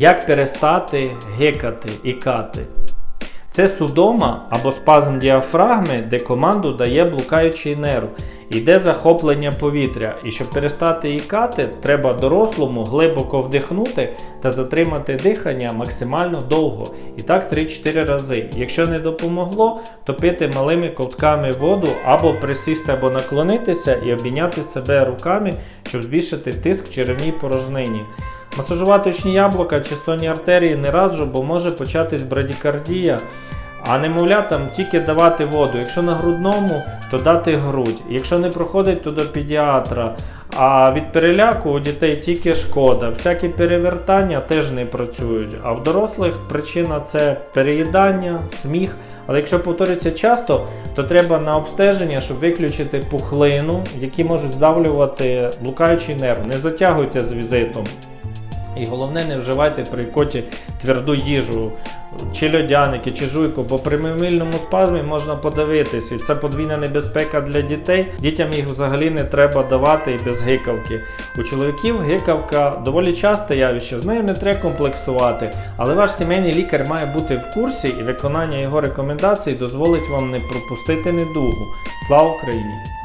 Як перестати гикати і кати? Це судома або спазм діафрагми, де команду дає блукаючий нерв. Йде захоплення повітря. І щоб перестати ікати, треба дорослому глибоко вдихнути та затримати дихання максимально довго. І так 3-4 рази. Якщо не допомогло, то пити малими ковтками воду або присісти або наклонитися і обійняти себе руками, щоб збільшити тиск в черевній порожнині. Масажувати очні яблука чи сонні артерії не раджу, бо може початись брадікардія. А немовлятам тільки давати воду. Якщо на грудному, то дати грудь. Якщо не проходить, то до педіатра. А від переляку у дітей тільки шкода. Всякі перевертання теж не працюють. А в дорослих причина це переїдання, сміх. Але якщо повторюється часто, то треба на обстеження, щоб виключити пухлину, які можуть здавлювати блукаючий нерв. Не затягуйте з візитом. І головне, не вживайте при коті тверду їжу, чи льодяники, чи жуйку, бо при мимильному спазмі можна подивитись, і це подвійна небезпека для дітей. Дітям їх взагалі не треба давати і без гикавки. У чоловіків гикавка доволі часте явище, з нею не треба комплексувати, але ваш сімейний лікар має бути в курсі і виконання його рекомендацій дозволить вам не пропустити недугу. Слава Україні!